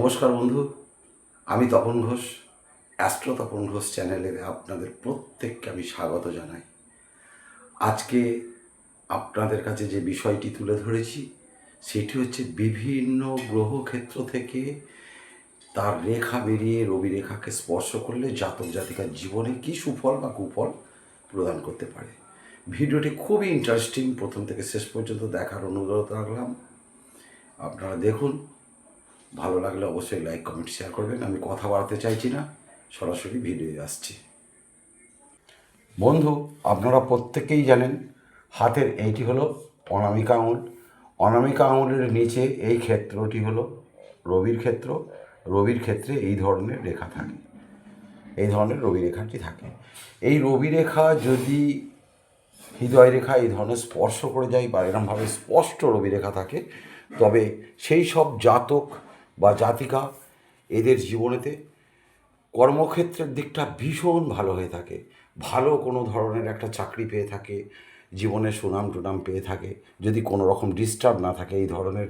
নমস্কার বন্ধু, আমি তপন ঘোষ, অ্যাস্ট্রো তপন ঘোষ চ্যানেলে আপনাদের প্রত্যেককে আমি স্বাগত জানাই। আজকে আপনাদের কাছে যে বিষয়টি তুলে ধরেছি, সেটি হচ্ছে বিভিন্ন গ্রহক্ষেত্র থেকে তার রেখা বেরিয়ে রবি রেখাকে স্পর্শ করলে জাতক জাতিকার জীবনে কী সুফল বা কুফল প্রদান করতে পারে। ভিডিওটি খুবই ইন্টারেস্টিং প্রথম থেকে শেষ পর্যন্ত দেখার অনুরোধ রাখলাম। আপনারা দেখুন ভালো লাগলে অবশ্যই লাইক কমেন্ট শেয়ার করবেন। আমি কথা বাড়াতে চাইছি না, সরাসরি ভিডিও আসছি। বন্ধু, আপনারা প্রত্যেকেই জানেন, হাতের এইটি হলো অনামিকা আঙুল। অনামিকা আঙুলের নিচে এই ক্ষেত্রটি হলো রবির ক্ষেত্র। রবির ক্ষেত্রে এই ধরনের রেখা থাকে। এই ধরনের রবি রেখাটি থাকে। এই রবি রেখা যদি হৃদয় রেখা এই ধরনের স্পর্শ করে যায় বা এরমভাবে স্পষ্ট রবি রেখা থাকে, তবে সেই সব জাতক বা জাতিকা এদের জীবনেতে কর্মক্ষেত্রের দিকটা ভীষণ ভালো হয়ে থাকে। ভালো কোনো ধরনের একটা চাকরি পেয়ে থাকে, জীবনে সুনাম টুনাম পেয়ে থাকে, যদি কোনো রকম ডিস্টার্ব না থাকে এই ধরনের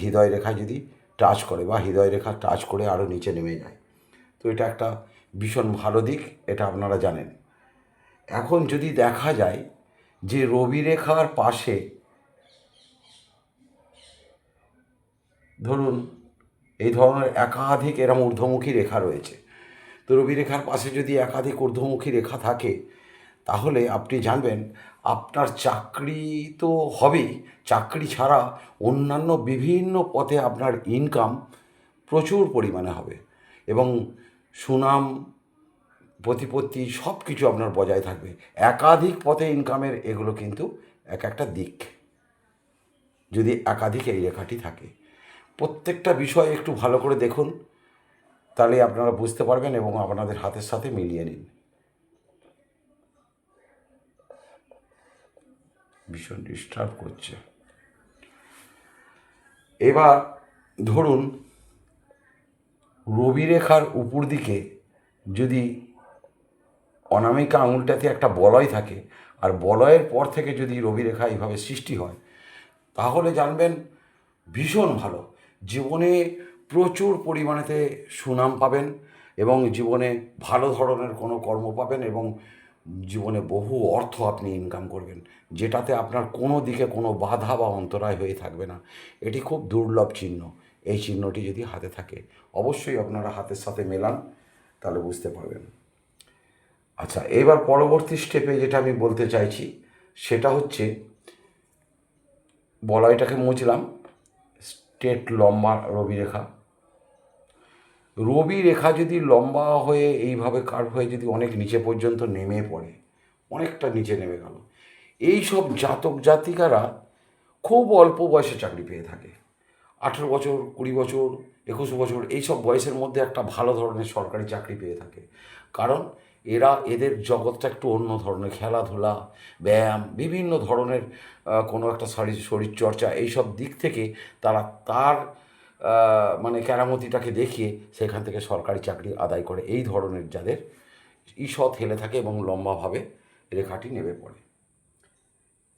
হৃদয় রেখা যদি টাচ করে বা হৃদয় রেখা টাচ করে আরও নিচে নেমে যায়। তো এটা একটা ভীষণ ভালো দিক, এটা আপনারা জানেন। এখন যদি দেখা যায় যে রবি রেখার পাশে ধরুন এই ধরনের একাধিক এরম ঊর্ধ্বমুখী রেখা রয়েছে। তো রবি রেখার পাশে যদি একাধিক ঊর্ধ্বমুখী রেখা থাকে, তাহলে আপনি জানবেন আপনার চাকরি তো হবেই। চাকরি ছাড়া অন্যান্য বিভিন্ন পথে আপনার ইনকাম প্রচুর পরিমাণে হবে এবং সুনাম, প্রতিপত্তি সব কিছু আপনার বজায় থাকবে। একাধিক পথে ইনকামের এগুলো কিন্তু এক একটা দিক। যদি একাধিক এই রেখাটি থাকে। প্রত্যেকটা বিষয় একটু ভালো করে দেখুন, তাহলে আপনারা বুঝতে পারবেন এবং আপনাদের হাতের সাথে মিলিয়ে নিন। ভীষণ ডিস্টার্ব করছে। এবার ধরুন রবি রেখার উপর দিকে যদি অনামিকা আঙুলটাতে একটা বলয় থাকে, আর বলয়ের পর থেকে যদি রবি রেখা এইভাবে সৃষ্টি হয়, তাহলে জানবেন ভীষণ ভালো। জীবনে প্রচুর পরিমাণেতে সুনাম পাবেন এবং জীবনে ভালো ধরনের কোনো কর্ম পাবেন এবং জীবনে বহু অর্থ আপনি ইনকাম করবেন। যেটাতে আপনার কোনো দিকে কোনো বাধা বা অন্তরায় হয়ে থাকবে না। এটি খুব দুর্লভ চিহ্ন। এই চিহ্নটি যদি হাতে থাকে, অবশ্যই আপনারা হাতের সাথে মেলান, তাহলে বুঝতে পারবেন। আচ্ছা এবার পরবর্তী স্টেপে যেটা আমি বলতে চাইছি, সেটা হচ্ছে বলয়টাকে মুছলাম স্ট্রেট লম্বা রবি রেখা। রবি রেখা যদি লম্বা হয়ে এইভাবে কার্ভ হয়ে যদি অনেক নিচে পর্যন্ত নেমে পড়ে, অনেকটা নিচে নেমে গেল এই সব জাতক জাতিকারা খুব অল্প বয়সে চাকরি পেয়ে থাকে। আঠেরো বছর, কুড়ি বছর, একুশ বছর এই সব বয়সের মধ্যে একটা ভালো ধরনের সরকারি চাকরি পেয়ে থাকে। কারণ এরা এদের জগৎটা একটু অন্য ধরনের, খেলাধুলা, ব্যায়াম, বিভিন্ন ধরনের কোনো একটা শরীর, শরীরচর্চা, এইসব দিক থেকে তারা তার মানে কেরামতিটাকে দেখিয়ে সেখান থেকে সরকারি চাকরি আদায় করে। এই ধরনের যাদের ঈষৎ হেলে থাকে এবং লম্বাভাবে রেখাটি নেমে পড়ে।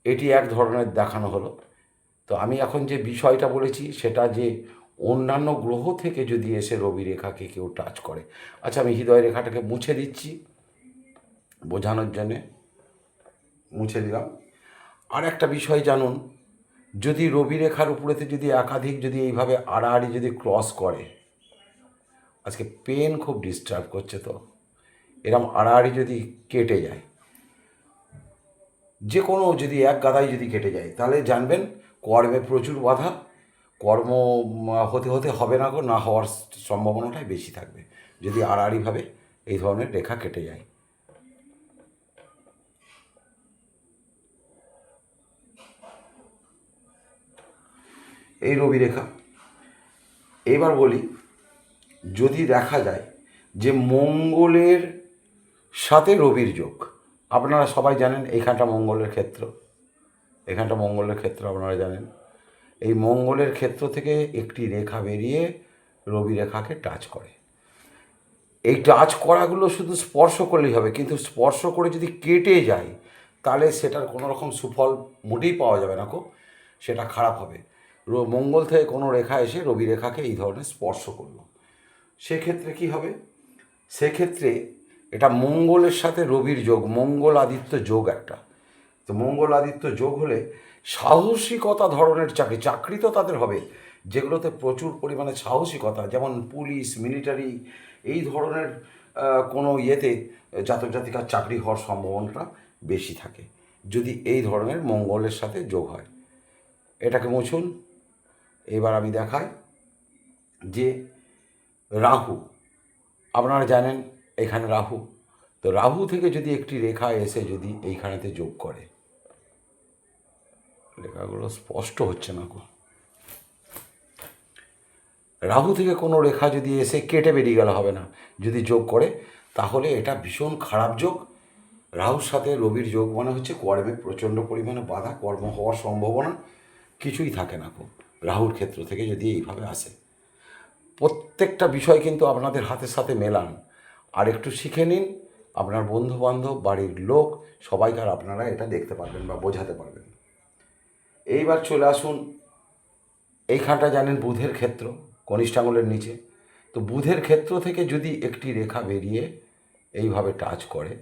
এটি এক ধরনের দেখানো হলো। তো আমি এখন যে বিষয়টা বলেছি, সেটা যে অন্যান্য গ্রহ থেকে যদি এসে রবি রেখাকে কেউ টাচ করে। আচ্ছা আমি হৃদয় রেখাটাকে মুছে দিচ্ছি। বোঝানোর জন্যে মুছে দিলাম। আর একটা বিষয় জানুন, যদি রবি রেখার উপরেতে যদি একাধিক যদি এইভাবে আড়াআড়ি যদি ক্রস করে, আজকে পেন খুব ডিস্টার্ব করছে তো, এরম আড়াআড়ি যদি কেটে যায় যে কোনো যদি এক গাদায় যদি কেটে যায়, তাহলে জানবেন কর্মে প্রচুর বাধা, কর্ম হতে হতে হবে না না হওয়ার সম্ভাবনাটাই বেশি থাকবে, যদি আড়াআড়িভাবে এই ধরনের রেখা কেটে যায়। এই রবি রেখা এবার বলি, যদি দেখা যায় যে মঙ্গলের সাথে রবির যোগ, আপনারা সবাই জানেন এইখানটা মঙ্গলের ক্ষেত্র। এখানটা মঙ্গলের ক্ষেত্র আপনারা জানেন। এই মঙ্গলের ক্ষেত্র থেকে একটি রেখা বেরিয়ে রবি রেখাকে টাচ করে। এই টাচ করাগুলো শুধু স্পর্শ করলেই হবে, কিন্তু স্পর্শ করে যদি কেটে যায়, তাহলে সেটার কোনো রকম সুফল মোটেই পাওয়া যাবে না কো, সেটা খারাপ হবে। মঙ্গল থেকে কোনো রেখা এসে রবি রেখাকে এই ধরনের স্পর্শ করল। সেক্ষেত্রে কি হবে? সেক্ষেত্রে এটা মঙ্গলের সাথে রবির যোগ মঙ্গল আদিত্য যোগ একটা। তো মঙ্গল আদিত্য যোগ হলে সাহসিকতা ধরনের চাকরি চাকরি তো তাদের হবে, যেগুলোতে প্রচুর পরিমাণে সাহসিকতা, যেমন পুলিশ, মিলিটারি, এই ধরনের কোনো ইয়েতে জাতক জাতিকার চাকরি হওয়ার সম্ভাবনাটা বেশি থাকে, যদি এই ধরনের মঙ্গলের সাথে যোগ হয়। এটাকে মুছুন। এবার আমি দেখাই যে রাহু, আপনারা জানেন এখানে রাহু। তো রাহু থেকে যদি একটি রেখা এসে যদি এইখানেতে যোগ করে, রেখাগুলো স্পষ্ট হচ্ছে না গো। রাহু থেকে কোনো রেখা যদি এসে কেটে বেরিয়ে গেলে হবে না, যদি যোগ করে, তাহলে এটা ভীষণ খারাপ যোগ। রাহুর সাথে রবির যোগ মানে হচ্ছে কর্মে প্রচণ্ড পরিমাণে বাধা, কর্ম হওয়ার সম্ভাবনা কিছুই থাকে না খুব রাহুর ক্ষেত্র থেকে যদি এইভাবে আসে, প্রত্যেকটা বিষয় কিন্তু আপনাদের হাতের সাথে মেলান। আর একটু শিখে নিন, আপনার বন্ধু বান্ধব বাড়ির লোক সবাইকার আপনারা এটা দেখতে পারবেন বা বোঝাতে পারবেন। এইবার চলে আসুন, এইখানটা জানেন বুধের ক্ষেত্র কনিষ্ঠাঙ্গুলের নিচে। তো বুধের ক্ষেত্র থেকে যদি একটি রেখা বেরিয়ে এইভাবে টাচ করে,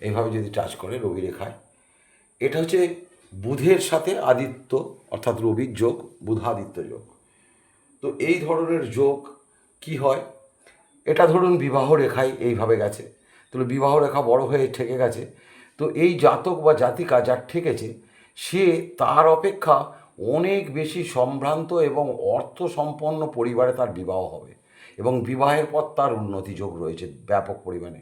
এইভাবে যদি টাচ করে রবি রেখায়, এটা হচ্ছে বুধের সাথে আদিত্য, অর্থাৎ রবির যোগ, বুধাদিত্য যোগ। তো এই ধরনের যোগ কি হয়? এটা ধরুন বিবাহ রেখায় এইভাবে গেছে। তাহলে বিবাহ রেখা বড় হয়ে ঠেকে গেছে। তো এই জাতক বা জাতিকা যার ঠেকেছে, সে তার অপেক্ষা অনেক বেশি সম্ভ্রান্ত এবং অর্থ সম্পন্ন পরিবারে তার বিবাহ হবে এবং বিবাহের পর তার উন্নতি যোগ রয়েছে ব্যাপক পরিমাণে।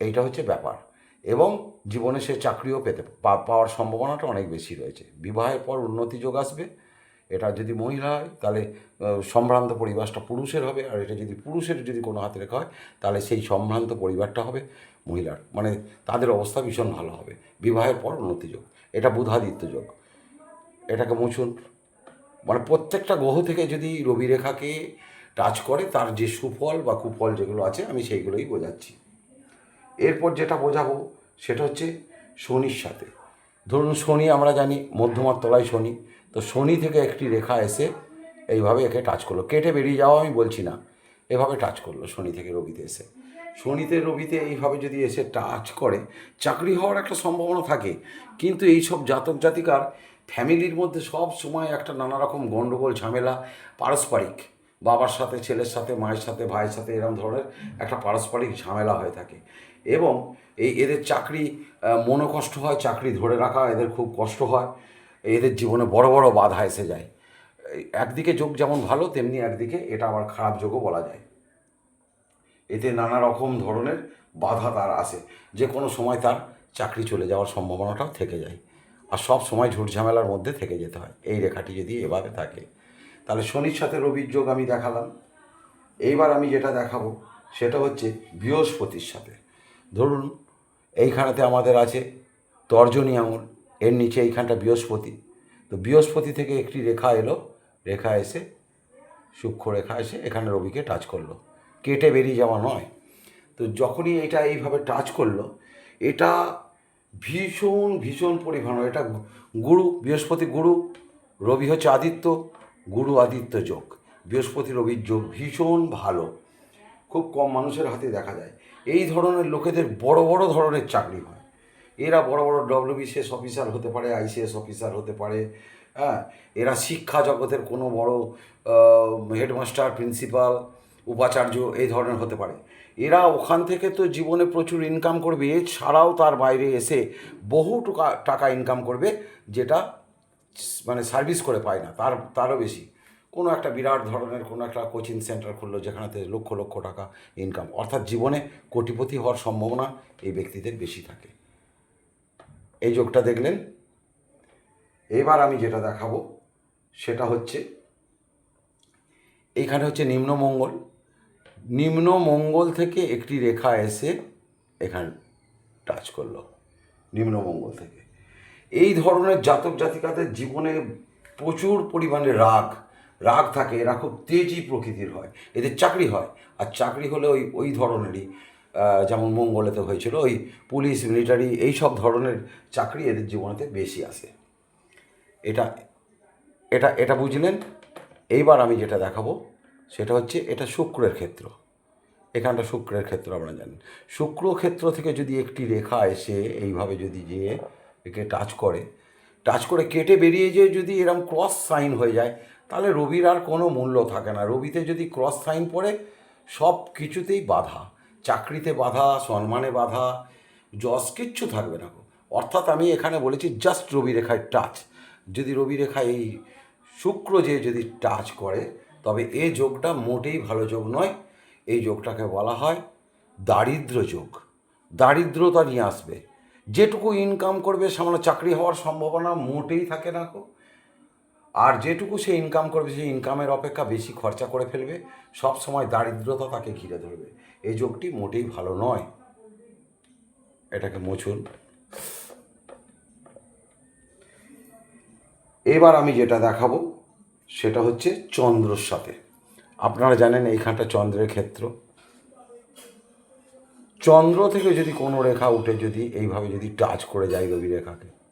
এইটা হচ্ছে ব্যাপার। এবং জীবনে সে চাকরিও পেতে পাওয়ার সম্ভাবনাটা অনেক বেশি রয়েছে। বিবাহের পর উন্নতি যোগ আসবে, এটা যদি মহিলা হয়, তাহলে সম্ভ্রান্ত পরিবারটা পুরুষের হবে, আর এটা যদি পুরুষের যদি কোনো হাতে রেখা হয়, তাহলে সেই সম্ভ্রান্ত পরিবারটা হবে মহিলার। মানে তাদের অবস্থা ভীষণ ভালো হবে। বিবাহের পর উন্নতি যোগ, এটা বুধাদিত্য যোগ। এটাকে মুছুন। মানে প্রত্যেকটা গ্রহ থেকে যদি রবি রেখাকে টাচ করে, তার যে সুফল বা কুফল যেগুলো আছে, আমি সেইগুলোই বোঝাচ্ছি। এরপর যেটা বোঝাবো সেটা হচ্ছে শনির সাথে। ধরুন শনি আমরা জানি মধ্যমার তলায় শনি, তো শনি থেকে একটি রেখা এসে এইভাবে একে টাচ করল। কেটে বেরিয়ে যাওয়া আমি বলছি না, এভাবে টাচ করল শনি থেকে রবিতে এসে। শনিতে রবিতে এইভাবে যদি এসে টাচ করে, চাকরি হওয়ার একটা সম্ভাবনা থাকে, কিন্তু এই সব জাতক জাতিকার ফ্যামিলির মধ্যে সব সময় একটা নানা রকম গণ্ডগোল ঝামেলা, পারস্পরিক। বাবার সাথে, ছেলের সাথে, মায়ের সাথে, ভাইয়ের সাথে এরকম ধরনের একটা পারস্পরিক ঝামেলা হয়ে থাকে। এবং এই এদের চাকরি মনোকষ্ট হয়, চাকরি ধরে রাখা এদের খুব কষ্ট হয়, এদের জীবনে বড় বড় বাধা এসে যায়। একদিকে যোগ যেমন ভালো, তেমনি একদিকে এটা আবার খারাপ যোগও বলা যায়। এতে নানা রকম ধরনের বাধা তার আসে। যে কোনো সময় তার চাকরি চলে যাওয়ার সম্ভাবনাটাও থেকে যায়। আর সব সময় ঝুট ঝামেলার মধ্যে থেকে যেতে হয়। এই রেখাটি যদি এভাবে থাকে, তাহলে শনির সাথে রবির যোগ আমি দেখালাম। এইবার আমি যেটা দেখাবো, সেটা হচ্ছে বৃহস্পতির সাথে। ধরুন এইখানেতে আমাদের আছে তর্জনী আঙুল এর নিচে এইখানটা বৃহস্পতি। তো বৃহস্পতি থেকে একটি রেখা এলো, রেখা এসে, সূক্ষ্ম রেখা এসে এখানে রবিকে টাচ করল। কেটে বেরিয়ে যাওয়া নয়। তো যখনই এটা এইভাবে টাচ করল, এটা ভীষণ ভীষণ পরিমাণ, এটা গুরু, বৃহস্পতি গুরু, রবি হচ্ছে আদিত্য, গুরু আদিত্য যোগ। বৃহস্পতি রবির যোগ ভীষণ ভালো। খুব কম মানুষের হাতে দেখা যায়। এই ধরনের লোকেদের বড় বড় ধরনের চাকরি হয়। এরা বড় বড় ডব্লিউবিসিএস অফিসার হতে পারে আইসিএস অফিসার হতে পারে হ্যাঁ? এরা শিক্ষা জগতের কোনো বড় হেডমাস্টার প্রিন্সিপাল উপাচার্য এই ধরনের হতে পারে। এরা ওখান থেকে তো জীবনে প্রচুর ইনকাম করবে, এছাড়াও তার বাইরে এসে বহু টাকা টাকা ইনকাম করবে, যেটা মানে সার্ভিস করে পায় না, তার, তারও বেশি। কোনো একটা বিরাট ধরনের, কোনো একটা কোচিং সেন্টার খুললো যেখানেতে লক্ষ লক্ষ টাকা ইনকাম অর্থাৎ জীবনে কোটিপতি হওয়ার সম্ভাবনা এই ব্যক্তিদের বেশি থাকে। এই যোগটা দেখলেন। এবার আমি যেটা দেখাবো, সেটা হচ্ছে এইখানে হচ্ছে নিম্নমঙ্গল নিম্নমঙ্গল থেকে একটি রেখা এসে এখানে টাচ করল নিম্নমঙ্গল থেকে। এই ধরনের জাতক জাতিকাদের জীবনে প্রচুর পরিমাণে রাগ রাগ থাকে, এরা খুব তেজি প্রকৃতির হয়, এদের চাকরি হয়, আর চাকরি হলে ওই ওই ধরনেরই যেমন মঙ্গলেতে হয়েছিল, ওই পুলিশ, মিলিটারি, এই সব ধরনের চাকরি এদের জীবনেতে বেশি আসে। এটা এটা এটা বুঝলেন? এইবার আমি যেটা দেখাবো, সেটা হচ্ছে এটা শুক্রের ক্ষেত্র। এখানটা শুক্রের ক্ষেত্র আপনারা জানেন। শুক্র ক্ষেত্র থেকে যদি একটি রেখা এসে এইভাবে যদি যেয়ে একে টাচ করে টাচ করে কেটে বেরিয়ে যেয়ে যদি এরম ক্রস সাইন হয়ে যায় তাহলে রবির আর কোনো মূল্য থাকে না। রবিতে যদি ক্রস সাইন পড়ে, সব কিছুতেই বাধা। চাকরিতে বাধা, সম্মানে বাধা, যশ কিচ্ছু থাকবে না। অর্থাৎ আমি এখানে বলেছি জাস্ট রবি রেখায় টাচ যদি রবি রেখায় এই শুক্র যে যদি টাচ করে, তবে এ যোগটা মোটেই ভালো যোগ নয়। এই যোগটাকে বলা হয় দারিদ্র যোগ। দারিদ্রতা নিয়ে আসবে। যেটুকু ইনকাম করবে, সামান্য চাকরি হওয়ার সম্ভাবনা মোটেই থাকে না গো। আর যেটুকু সে ইনকাম করবে, সেই ইনকামের অপেক্ষা বেশি খরচা করে ফেলবে, সব সময় দারিদ্রতা তাকে ঘিরে ধরবে। এই যোগটি মোটেই ভালো নয়। এটাকে মুছুন। এবার আমি যেটা দেখাবো, সেটা হচ্ছে চন্দ্রর সাথে। আপনারা জানেন এইখানটা চন্দ্রের ক্ষেত্র। চন্দ্র থেকে যদি কোনো রেখা উঠে, যদি এইভাবে যদি টাচ করে যায় রবি রেখাকে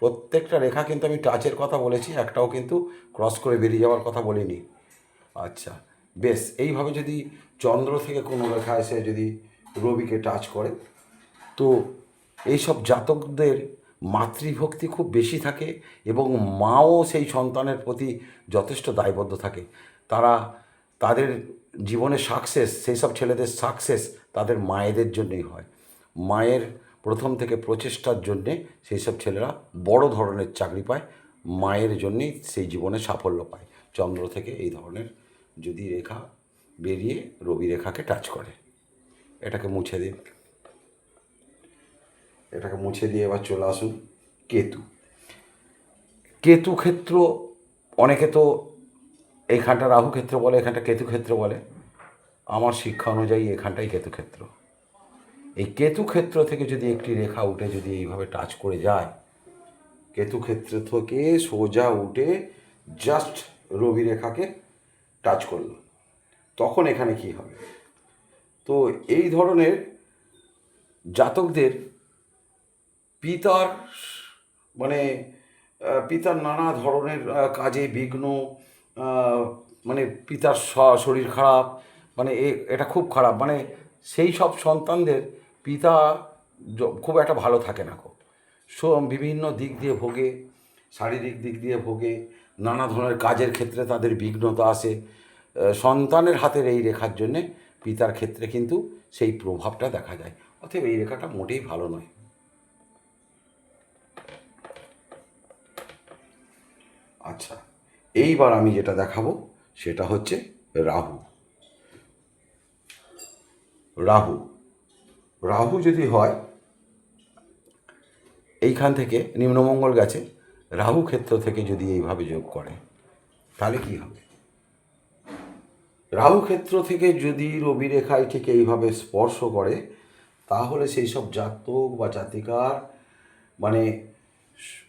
প্রত্যেকটা রেখা কিন্তু আমি টাচের কথা বলেছি, একটাও কিন্তু ক্রস করে বেরিয়ে যাওয়ার কথা বলিনি। আচ্ছা বেশ, এইভাবে যদি চন্দ্র থেকে কোনো রেখা এসে যদি রবিকে টাচ করে, তো এইসব জাতকদের মাতৃভক্তি খুব বেশি থাকে এবং মাও সেই সন্তানের প্রতি যথেষ্ট দায়বদ্ধ থাকে। তারা তাদের জীবনে সাকসেস সেই সব ছেলেদের সাকসেস তাদের মায়েদের জন্যই হয়। মায়ের প্রথম থেকে প্রচেষ্টার জন্যে সেই সব ছেলেরা বড় ধরনের চাকরি পায়, মায়ের জন্যেই সেই জীবনে সাফল্য পায়। চন্দ্র থেকে এই ধরনের যদি রেখা বেরিয়ে রবি রেখাকে টাচ করে। এটাকে মুছে দিন। এটাকে মুছে দিয়ে এবার চলে আসুন কেতু। কেতু ক্ষেত্র, অনেকে তো এইখানটা রাহু ক্ষেত্র বলে, এখানটা কেতু ক্ষেত্র বলে। আমার শিক্ষা অনুযায়ী এখানটাই কেতু ক্ষেত্র। এই কেতু ক্ষেত্র থেকে যদি একটি রেখা উঠে যদি এইভাবে টাচ করে যায় কেতু ক্ষেত্র থেকে সোজা উঠে জাস্ট রবি রেখাকে টাচ করল। তখন এখানে কি হবে? তো এই ধরনের জাতকদের পিতার মানে পিতার নানা ধরনের কাজে বিঘ্ন মানে পিতার শরীর খারাপ মানে এটা খুব খারাপ। মানে সেই সব সন্তানদের পিতা খুব একটা ভালো থাকে না খুব। বিভিন্ন দিক দিয়ে ভোগে, শারীরিক দিক দিয়ে ভোগে, নানা ধরনের কাজের ক্ষেত্রে তাদের বিঘ্নতা আসে। সন্তানের হাতের এই রেখার জন্যে পিতার ক্ষেত্রে কিন্তু সেই প্রভাবটা দেখা যায়। অতএব এই রেখাটা মোটেই ভালো নয়। আচ্ছা এইবার আমি যেটা দেখাবো সেটা হচ্ছে রাহু। রাহু রাহু যদি হয়, এইখান থেকে নিম্নমঙ্গল গেছে রাহু ক্ষেত্র থেকে যদি এইভাবে যোগ করে, তাহলে কি হবে? রাহু ক্ষেত্র থেকে যদি রবি রেখায় ঠিক এইভাবে স্পর্শ করে, তাহলে সেই সব জাতক বা জাতিকার মানে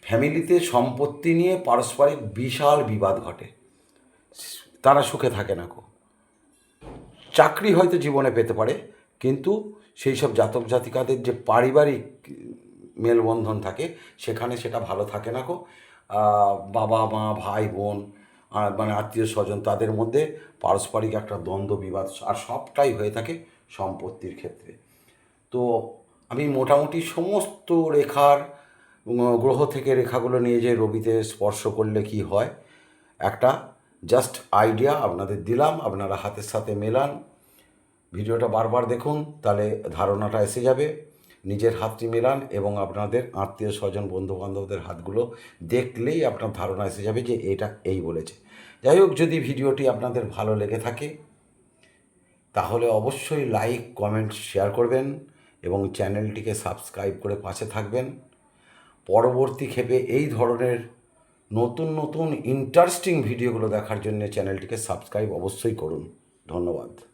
ফ্যামিলিতে সম্পত্তি নিয়ে পারস্পরিক বিশাল বিবাদ ঘটে। তারা সুখে থাকে না কো। চাকরি হয়তো জীবনে পেতে পারে, কিন্তু সেই সব জাতক জাতিকাদের যে পারিবারিক মেলবন্ধন থাকে, সেখানে সেটা ভালো থাকে না কো বাবা, মা, ভাই, বোন মানে আত্মীয় স্বজন, তাদের মধ্যে পারস্পরিক একটা দ্বন্দ্ব, বিবাদ আর সবটাই হয়ে থাকে সম্পত্তির ক্ষেত্রে। তো আমি মোটামুটি সমস্ত রেখার গ্রহ থেকে রেখাগুলো নিয়ে যে রবিতে স্পর্শ করলে কি হয়? একটা জাস্ট আইডিয়া আপনাদের দিলাম, আপনারা হাতের সাথে মেলান ভিডিওটা বারবার দেখুন, তাহলে ধারণাটা এসে যাবে। নিজের হাতটি মেলান এবং আপনাদের আত্মীয় স্বজন বন্ধু বান্ধবদের হাতগুলো দেখলেই আপনার ধারণা এসে যাবে যে এটা এই বলেছে। যাই হোক, যদি ভিডিওটি আপনাদের ভালো লেগে থাকে, তাহলে অবশ্যই লাইক, কমেন্ট, শেয়ার করবেন এবং চ্যানেলটিকে সাবস্ক্রাইব করে পাশে থাকবেন। পরবর্তী ক্ষেপে এই ধরনের নতুন নতুন ইন্টারেস্টিং ভিডিওগুলো দেখার জন্য চ্যানেলটিকে সাবস্ক্রাইব অবশ্যই করুন। ধন্যবাদ।